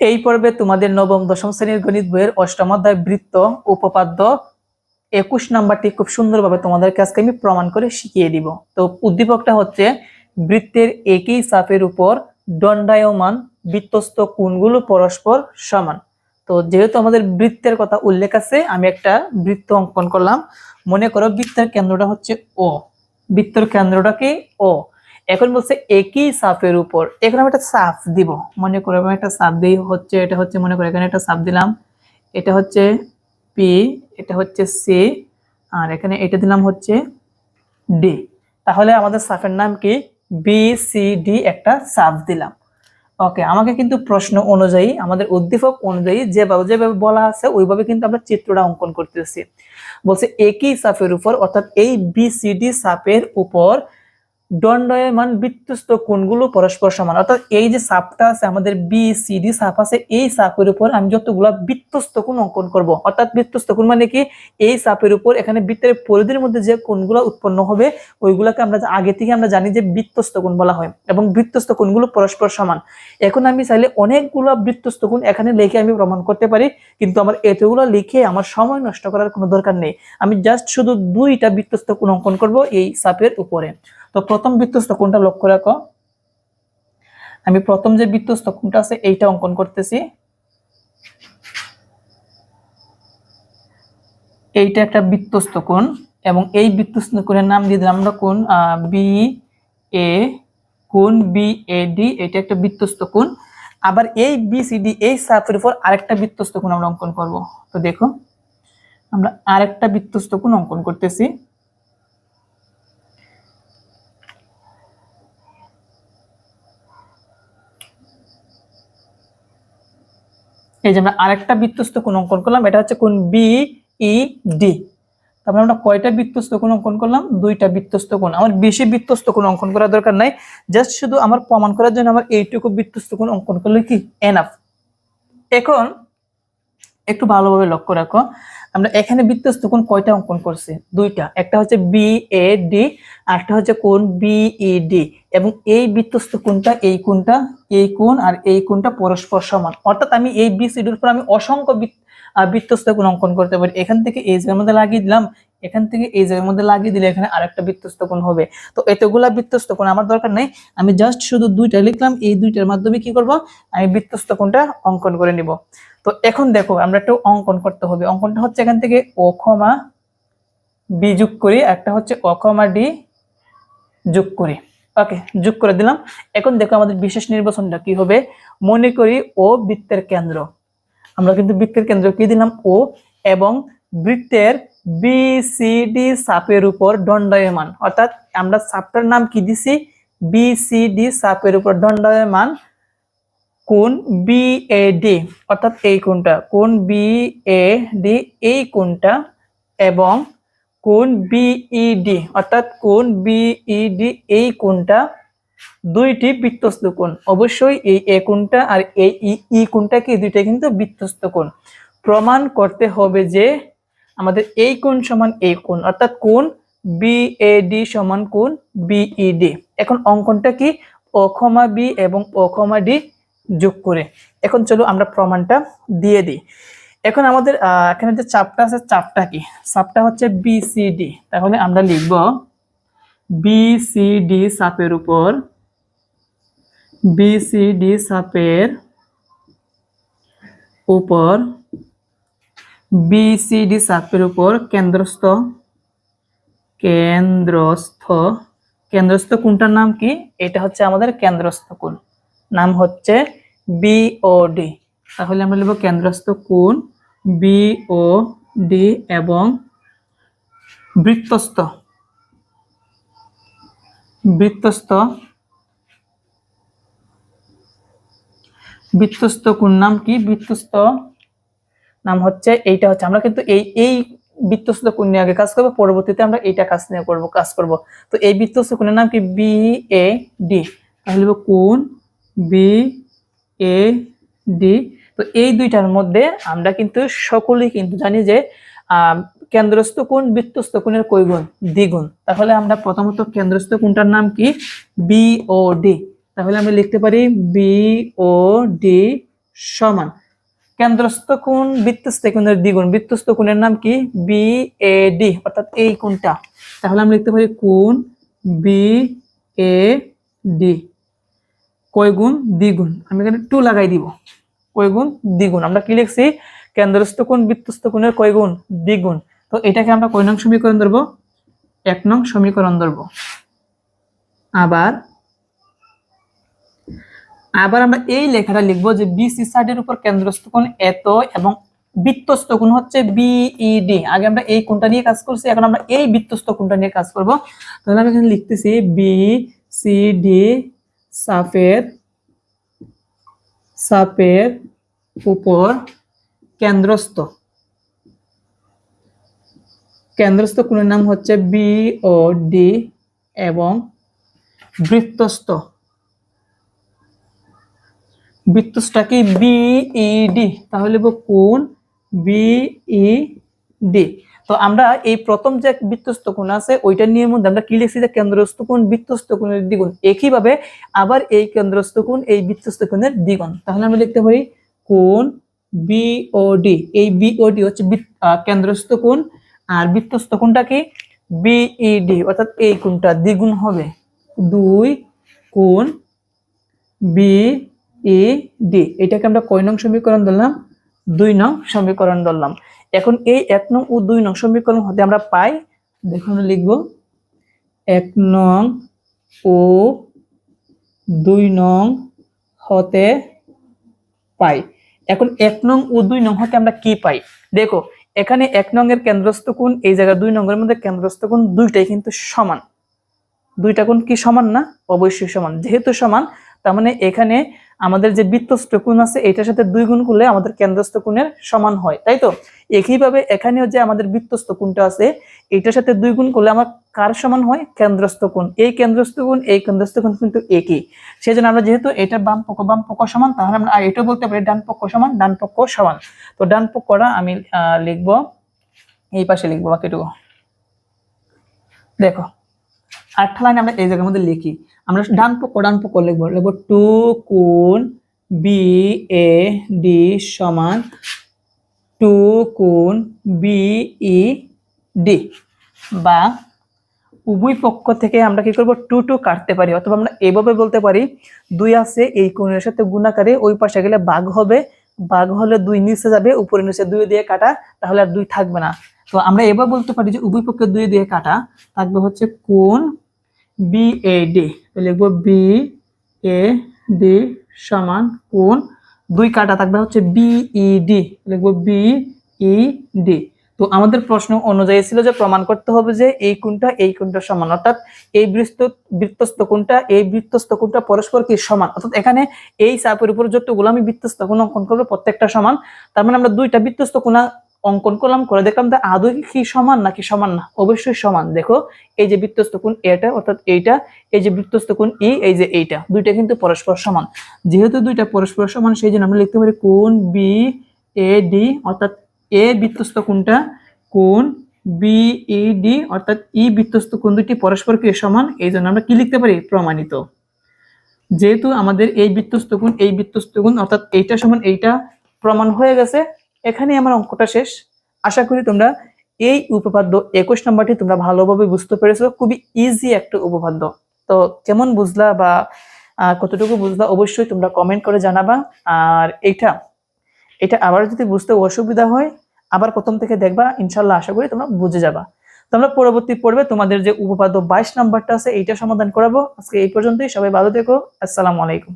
এই পর্বে তোমাদের নবম, দশম শ্রেণির গণিত বইয়ের অষ্টম অধ্যায় বৃত্ত উপপাদ্য একুশ নাম্বারটি খুব সুন্দরভাবে তোমাদেরকে আজকে আমি প্রমাণ করে শিখিয়ে দিব। তো উদ্দীপকটা হচ্ছে, বৃত্তের একই চাপের উপর দণ্ডায়মান বৃত্তস্থ কোণগুলো পরস্পর সমান। তো যেহেতু আমাদের বৃত্তের কথা উল্লেখ আছে, আমি একটা বৃত্ত অঙ্কন করলাম। মনে করো বৃত্তের কেন্দ্রটা হচ্ছে ও বৃত্তর কেন্দ্রটা কি ও এখন বলছে একই সাফের উপর। এখন আমি একটা সাফ দিব। মনে করো আমি একটা সাপ দিই, হচ্ছে এটা হচ্ছে, মনে করো এখানে একটা সাফ দিলাম। এটা হচ্ছে পি এটা হচ্ছে সি আর এখানে এটা দিলাম হচ্ছে ডি তাহলে আমাদের সাফের নাম কি? বি সি ডি একটা সাফ দিলাম। ওকে আমাকে কিন্তু প্রশ্ন অনুযায়ী, আমাদের উদ্দীপক অনুযায়ী যেভাবে যেভাবে বলা আছে, ওইভাবে কিন্তু আমরা চিত্রটা অঙ্কন করতেছি। বলছে একই সাফের উপর, অর্থাৎ এই বিসিডি সাপের উপর দণ্ডায়মান বৃত্তস্থ কোণগুলো পরস্পর সমান। অর্থাৎ এই যে সাপটা আছে, আমাদের বি সি ডি সাপ আছে, এই সাপের উপর আমি যতগুলো বৃত্তস্থ কোণ অঙ্কন করব। অর্থাৎ বৃত্তস্থ কোণ মানে কি? এই সাপের উপর এখানে বৃত্তের পরিধির মধ্যে যে কোণগুলো উৎপন্ন হবে, ওইগুলোকে আমরা আগে থেকে আমরা জানি যে বৃত্তস্থ কোণ বলা হয় এবং বৃত্তস্থ কোণগুলো পরস্পর সমান। এখন আমি চাইলে অনেকগুলো বৃত্তস্থ কোণ এখানে লিখে আমি প্রমাণ করতে পারি, কিন্তু আমার এতগুলো লিখে আমার সময় নষ্ট করার কোনো দরকার নেই। আমি জাস্ট শুধু দুইটা বৃত্তস্থ কোণ অঙ্কন করব এই সাপের উপরে। তো প্রথম বৃত্তস্থ কোণটা লক্ষ্য রাখো। আমি প্রথম যে বৃত্তস্থ কোণটা আছে, এইটা অঙ্কন করতেছি। এইটা একটা বৃত্তস্থ কোণ এবং এই বৃত্তস্থ কোণের নাম দিয়ে দিলাম আমরা কোণ বি এ কোন বি এ ডি এটা একটা বৃত্তস্থ কোণ। আবার এই বি সি ডি এই সাপের উপর আরেকটা বৃত্তস্থ কোণ আমরা অঙ্কন করব। তো দেখো, আমরা আরেকটা বৃত্তস্থ কোণ অঙ্কন করতেছি। এই যে আমরা আরেকটা বৃত্তস্থ কোণ অঙ্কন করলাম, এটা হচ্ছে কোন বি ই ডি তারপরে আমরা কয়টা বৃত্তস্থ কোণ অঙ্কন করলাম? দুইটা বৃত্তস্থ কোণ। আমার বেশি বৃত্তস্থ কোণ অঙ্কন করার দরকার নাই জাস্ট শুধু আমার প্রমাণ করার জন্য আমার এইটুকু বৃত্তস্থ কোণ অঙ্কন করলে কি? এনাফ এখন একটু ভালোভাবে লক্ষ্য রাখো আমরা এখানে বৃত্তস্থ কোণ কয়টা অঙ্কন করছি? দুইটা। একটা হচ্ছে বি এ ডি আর একটা হচ্ছে কোণ ই ডি এবং এই বৃত্তস্থ কোনটা, এই কোনটা, এই কোন আর এই কোনটা পরস্পর সমান। অর্থাৎ আমি এই বি সিডির উপর আমি অসংখ্য বৃত্ত- কোন অঙ্কন করতে পারি। এখান থেকে এই যে মধ্যে লাগিয়ে দিলাম। এখান থেকে এই জায়গার মধ্যে লাগিয়ে দিলে এখানে আরেকটা বৃত্তস্থ কোণ হবে। তো এতগুলা বৃত্তস্থ কোণ আমার দরকার নেই। আমি জাস্ট শুধু দুইটা লিখলাম, এই দুইটার মাধ্যমে কি করব? আমি বৃত্তস্থ কোণটা অঙ্কন করে নিব। তো এখন দেখো, আমরা একটু অঙ্কন করতে হবে। অঙ্কনটা হচ্ছে এখান থেকে ও ক্ষমা বি যোগ করি, একটা হচ্ছে অ ক্ষমা ডি যোগ করি। ওকে, যোগ করে দিলাম। এখন দেখো আমাদের বিশেষ নির্বাচনটা কি হবে? মনে করি ও বৃত্তের কেন্দ্র। আমরা কিন্তু বৃত্তের কেন্দ্র কি দিলাম? ও এবং বৃত্তের বি সি ডি সাপের উপর দণ্ডায়মান। অর্থাৎ আমরা সাপটার নাম কি দিছি? ডি সাপের উপর দণ্ডায়মান কোন বি এ ডি অর্থাৎ এই কোনটা কোন বি এ ডি এই কোনটা এবং কোণ বিইডি অর্থাৎ কোণ বিইডি এই কোনটা দুইটি বৃত্তস্থ কোণ। অবশ্যই এই এ কোনটা আর এই ই- ই কোণটা কি? দুইটা কিন্তু বৃত্তস্থ কোণ। প্রমাণ করতে হবে যে আমাদের এই কোণ সমান এই কোণ, অর্থাৎ কোণ বিএডি সমান কোণ বিইডি এখন অঙ্কনটা কি? অক্ষমা বি এবং অক্ষমা ডি যোগ করে। এখন চলো আমরা প্রমাণটা দিয়ে দিই। এখন আমাদের এখানে যে চাপটা আছে, চাপটা কি? চাপটা হচ্ছে বিসিডি তাহলে আমরা লিখব বিসিডি চাপের উপর বিসিডি চাপের উপর বিসিডি চাপের উপর কেন্দ্রস্থ কেন্দ্রস্থ কেন্দ্রস্থ কোনটার নাম কি? এটা হচ্ছে আমাদের কেন্দ্রস্থ কোণ। নাম হচ্ছে বিওডি তাহলে আমরা লিখব কেন্দ্রস্থ কোণ বিওডি এবং বৃত্তস্থ। বৃত্তস্থ। বৃত্তস্থ কোন নাম কি? বৃত্তস্থ নাম হচ্ছে এইটা হচ্ছে। আমরা কিন্তু এই এই বৃত্তস্থ কোণ নিয়ে আগে কাজ করব, পরবর্তীতে আমরা এইটা কাজ নিয়ে করব, কাজ করব। তো এই বৃত্তস্থ কোণের নাম কি? B A D. তাহলে কোণ বি এ ডি। তো এই দুইটার মধ্যে আমরা কিন্তু সকলেই কিন্তু জানি যে কেন্দ্রস্থ কোণ বৃত্তস্থ কোণের কৈগুণ, দ্বিগুণ। তাহলে আমরা প্রথমত কেন্দ্রস্থ কোণটার নাম কি? বিওডি তাহলে আমরা লিখতে পারি বিওডি সমান। কেন্দ্রস্থ কোণ বৃত্তস্থ কোণের দ্বিগুণ। বৃত্তস্থ কোণের নাম কি? বি এ ডি অর্থাৎ এই কোণটা। তাহলে আমরা লিখতে পারি কোণ বি এ ডি কয় গুণ? দ্বিগুণ। আমি এখানে টু লাগাই দিব। কয় গুণ? দ্বিগুণ। আমরা কি লিখছি? কেন্দ্রস্থ কোণ, বৃত্তস্থ কোণের কয় গুণ? দ্বিগুণ। তো এটাকে আমরা কয় নং সমীকরণ ধরবো? এক নং সমীকরণ ধরবো। আবার আবার আমরা এই লেখাটা লিখব যে বিসি সাইডের উপর কেন্দ্রস্থ কোণ এত এবং বৃত্তস্থ কোণ হচ্ছে বিইডি আগে আমরা এই কোণটা নিয়ে কাজ করছি, এখন আমরা এই বৃত্তস্থ কোণটা নিয়ে কাজ করব। তাহলে আমি এখানে লিখতেছি বি সি ডি সাফের সাপের উপর কেন্দ্রস্থ। কেন্দ্রস্থ কোণের নাম হচ্ছে বি ও ডি এবং বৃত্তস্থ। বৃত্তস্থটা কি বিইডি তাহলে লিখব কোণ বিইডি তো আমরা এই প্রথম যে বৃত্তস্থ কোণ আছে ওইটার নিয়ে মধ্যে আমরা কি লিখছি যে কেন্দ্রস্থ কোণ, বৃত্তস্থ কোণের দ্বিগুণ। একইভাবে আবার এই কেন্দ্রস্থ কোণ, এই বৃত্তস্থ কোণের দ্বিগুণ। তাহলে আমরা লিখতে পারি কোণ বিওডি এই বিওডি হচ্ছে কেন্দ্রস্থ কোণ, আর বৃত্তস্থ কোণটা কি? বিইডি অর্থাৎ এই কোণটা দ্বিগুণ হবে। দুই কোণ বি এ, ডি। এটাকে আমরা কয় নং সমীকরণ ধরলাম? দুই নং সমীকরণ ধরলাম। এখন এই এক নং ও দুই নং সমীকরণ হতে আমরা পাই, দেখুন লিখব, এক নং ও দুই নং হতে পাই। এখন এক নং ও দুই নং হতে আমরা কি পাই? দেখো, এখানে এক নং এর কেন্দ্রস্থ কোণ, এই জায়গায় দুই নঙ্গের মধ্যে কেন্দ্রস্থ কোণ দুইটাই কিন্তু সমান। দুইটা কোণ কি সমান না? অবশ্যই সমান। যেহেতু সমান তার মানে এখানে আমাদের যে বৃত্তস্থ কোণ আছে, এটার সাথে দুই গুণ করলে আমাদের কেন্দ্রস্থ কোণের সমান হয়, তাই তো? একইভাবে এখানেও যে আমাদের বৃত্তস্থ কোণটা আছে, এটার সাথে দুই গুণ করলে আমার কার সমান হয়? কেন্দ্রস্থ কোণ। এই কেন্দ্রস্থ কোণ, এই কেন্দ্রস্থ কোণ কিন্তু একই। সেই জন্য আমরা যেহেতু এটা বাম পক্ষ বাম পক্ষ সমান, তাহলে আমরা এটাও বলতে পারি ডান পক্ষ সমান, ডান পক্ষ সমান। তো ডান পক্ষটা আমি লিখব, এই পাশে লিখব বাকিটুকু। দেখো আটটা লাইন আমরা এই জায়গার মধ্যে লিখি। আমরা ডান পক্ষ ডান পক্ষ লিখব। লিখব টু কোণ বি এ ডি সমান টু কোণ বি ই ডি বা উভয় পক্ষ থেকে আমরা কি করব? টু টু কাটতে পারি। অথবা আমরা এভাবে বলতে পারি, দুই আছে, এই কোণের সাথে গুণাকারে ওই পাশে গেলে বাঘ হবে। বাঘ হলে দুই নিচে যাবে, উপরে নিচে দুই দিয়ে কাটা, তাহলে আর দুই থাকবে না। তো আমরা এবার বলতে পারি যে উভয় পক্ষে দুই দিয়ে কাটা, থাকবে হচ্ছে কোণ বি এ ডি লিখব বি এ ডি সমান কোণ। দুই কাটা থাকবে হচ্ছে বিইডি লিখব বিইডি তো আমাদের প্রশ্ন অনুযায়ী ছিল যে প্রমাণ করতে হবে যে এই কোণটা এই কোণটা সমান, অর্থাৎ এই বৃত্ত বৃত্তস্থ কোণটা, এই বৃত্তস্থ কোণটা পরস্পর কি সমান? অর্থাৎ এখানে এই চাপের উপর যতগুলো আমি বৃত্তস্থ কোণ অঙ্কন করব প্রত্যেকটা সমান, তার মানে আমরা দুইটা বৃত্তস্থ কোণা অঙ্কন করলাম, করে দেখলাম যে আদৌ কি সমান নাকি সমান না? অবশ্যই সমান। দেখো, এই যে বৃত্তস্থ কোণ এটা, অর্থাৎ এইটা, এই যে বৃত্তস্থ কোণ ই, এই যে এইটা, দুইটা কিন্তু পরস্পর সমান। যেহেতু দুইটা পরস্পর সমান, সেই জন্য আমরা লিখতে পারি কোণ বি এ ডি, অর্থাৎ এ বৃত্তস্থ কোণটা কোণ বি ই ডি, অর্থাৎ ই বৃত্তস্থ কোণ দুটি পরস্পর কি সমান, এই জন্য আমরা কি লিখতে পারি? প্রমাণিত। যেহেতু আমাদের এই বৃত্তস্থ কোণ, এই বৃত্তস্থ কোণ, অর্থাৎ এইটা সমান এইটা প্রমাণ হয়ে গেছে এখানে আমার অঙ্কটা শেষ। আশা করি তোমরা এই উপপাদ্য একুশ নম্বরটি তোমরা ভালোভাবে বুঝতে পেরেছ। খুবই ইজি একটা উপপাদ্য। তো কেমন বুঝলা বা কতটুকু বুঝলা অবশ্যই তোমরা কমেন্ট করে জানাবা। আর এটা এটা আবার যদি বুঝতে অসুবিধা হয়, আবার প্রথম থেকে দেখবা ইনশাল্লাহ আশা করি তোমরা বুঝে যাবা। তোমরা পরবর্তী পড়বে তোমাদের যে উপপাদ্য বাইশ নাম্বারটা আছে, এইটা সমাধান করাবো। আজকে এই পর্যন্তই, সবাই ভালো থেকো। আসসালামু আলাইকুম।